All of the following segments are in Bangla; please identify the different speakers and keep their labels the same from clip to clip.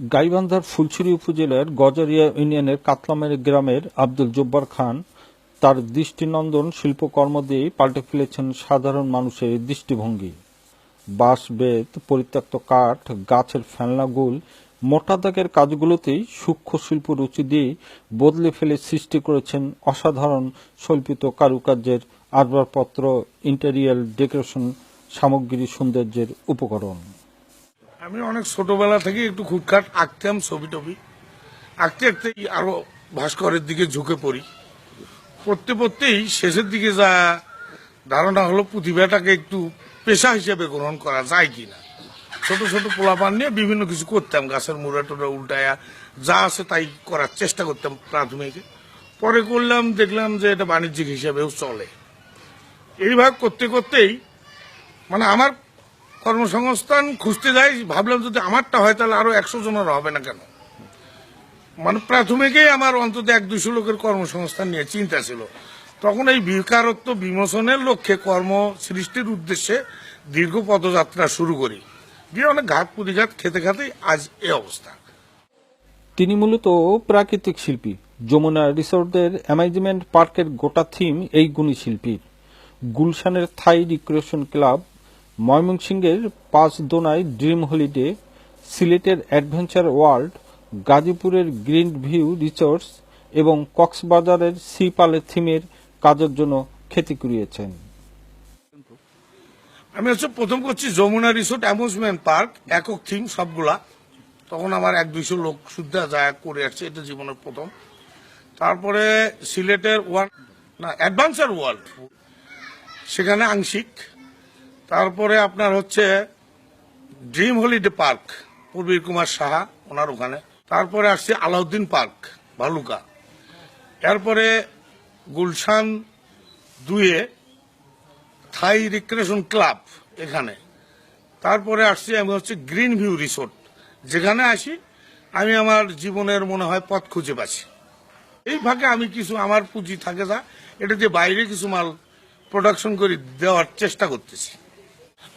Speaker 1: গাইবান্ধার ফুলছড়ি উপজেলার গজারিয়া ইউনিয়নের কাতলামের গ্রামের আব্দুল জব্বার খান তার দৃষ্টিনন্দন শিল্পকর্ম দিয়ে পাল্টে ফেলেছেন সাধারণ মানুষের দৃষ্টিভঙ্গি। বাঁশ, বেত, পরিত্যক্ত কাঠ, গাছের ফেলনাগুল মোটা দাগের কাজগুলোতেই সূক্ষ্ম শিল্প রুচি দিয়ে বদলে ফেলে সৃষ্টি করেছেন অসাধারণ শৈল্পিত কারুকার্যের আসবাবপত্র ইন্টেরিয়াল ডেকোরেশন সামগ্রী সৌন্দর্যের উপকরণ।
Speaker 2: আমি অনেক ছোটবেলা থেকে একটু খুটখাট আঁকতাম ছবি টবি। আঁকতে আঁকতেই আরও ভাস্করের দিকে ঝুঁকে পড়ি। পড়তে পড়তেই শেষের দিকে যা ধারণা হলো প্রতিভাটাকে একটু পেশা হিসেবে গ্রহণ করা যায় কিনা। ছোট ছোট পোলাপান নিয়ে বিভিন্ন কিছু করতাম, গাছের মুড়া টুড়া উল্টায়া যা আছে তাই করার চেষ্টা করতাম প্রাথমিকে। পরে করলাম, দেখলাম যে এটা বাণিজ্যিক হিসেবেও চলে। এইভাবে করতে করতেই মানে আমার কর্মসংস্থান খুঁজতে যাই, ভাবলাম যদি আমারটা হয় তাহলে আরও একশো জনের হবে না কেন? মানে প্রাথমিকেই আমার অন্তত এক দুশো লোকের কর্মসংস্থান নিয়ে চিন্তা ছিল। তখন এই বেকারত্ব বিমোচনের লক্ষ্যে কর্ম সৃষ্টির উদ্দেশ্যে দীর্ঘ পদযাত্রা শুরু করি। গিয়ে অনেক ঘাট পুরিঘাট খেতে খেতেই আজ এ অবস্থা।
Speaker 1: তিনি মূলত প্রাকৃতিক শিল্পী। যমুনা রিসোর্টের অ্যামেজমেন্ট পার্কের গোটা থিম এই গুণী শিল্পীর। গুলশানের থাই রিক্রিয়েশন ক্লাব ময়মনসিংহের পাঁচ দোনায় ড্রিম হলিডে, সিলেটের অ্যাডভেঞ্চার ওয়ার্ল্ড, গাজীপুরের গ্রিন ভিউ রিসোর্টস এবং কক্সবাজারের সি পালে থিমের কাজের জন্য খ্যাতি কুড়িয়েছেন।
Speaker 2: আমি হচ্ছে প্রথম করছি যমুনা রিসোর্ট, অ্যামিউজমেন্ট পার্ক, একক থিম সবগুলা। তখন আমার এক দুইশো লোক সুদ্ধা যায় করে আসছে, এটা জীবনের প্রথম। তারপরে সিলেটের ওয়ান, না, অ্যাডভেঞ্চার ওয়ার্ল্ড। সেখানে আংশিক তারপরে আপনার হচ্ছে dream holiday park Purbir Kumar Saha, ওনার ওখানে। তারপরে আসছে আলাউদ্দিন পার্ক, ভালুকা। এরপরে গুলশান দুয়ে থাই রিক্রিয়েশন ক্লাব এখানে। তারপরে আসছি আমি হচ্ছে গ্রিন ভিউ রিসোর্ট, যেখানে আসি আমি আমার জীবনের মনে হয় পথ খুঁজে পাচ্ছি। এই ভাগে আমি কিছু আমার পুঁজি থাকে যা, এটা দিয়ে বাইরে কিছু মাল প্রোডাকশন করে দেওয়ার চেষ্টা করতেছি।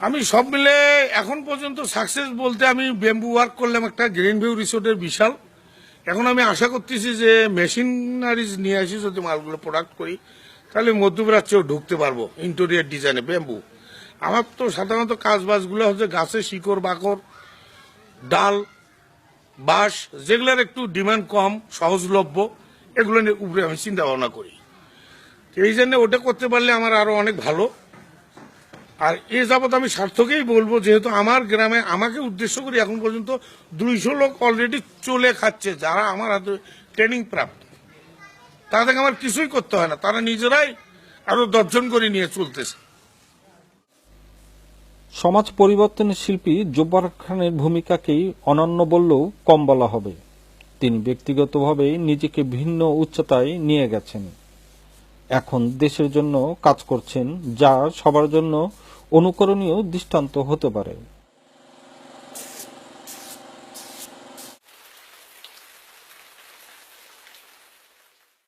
Speaker 2: আমি সব মিলে এখন পর্যন্ত সাকসেস বলতে আমি ব্যাম্বু ওয়ার্ক করলাম একটা গ্রিন ভিউ রিসোর্টের বিশাল। এখন আমি আশা করতেছি যে মেশিনারিজ নিয়ে আসি, যদি মালগুলো প্রোডাক্ট করি, তাহলে মধ্যপ্রাচ্যেও ঢুকতে পারব ইন্টেরিয়ার ডিজাইনে ব্যাম্বু আমার তো সাধারণত কাজ বাজগুলো হচ্ছে গাছের শিকড়, বাকর, ডাল, বাঁশ, যেগুলোর একটু ডিমান্ড কম, সহজলভ্য, এগুলো নিয়ে উপরে আমি চিন্তা ভাবনা করি এই জন্য ওটা করতে পারলে আমার আরও অনেক ভালো। আর এ যাবৎ আমি সার্থকেই বলব, যেহেতু আমার গ্রামে আমাকে উদ্দেশ্য করে এখন পর্যন্ত দুইশো লোক অলরেডি চলে খাচ্ছে, যারা আমার হাতে ট্রেনিং প্রাপ্ত। তাদেরকে আমার কিছুই করতে হয় না, তারা নিজেরাই আরও দর্জন করে নিয়ে চলতেছে।
Speaker 1: সমাজ পরিবর্তনের শিল্পী জব্বার খানের ভূমিকাকেই অনন্য বললেও কম বলা হবে। তিনি ব্যক্তিগতভাবে নিজেকে ভিন্ন উচ্চতায় নিয়ে গেছেন। এখন দেশের জন্য কাজ করছেন যা সবার জন্য অনুকরণীয় দৃষ্টান্ত হতে পারে।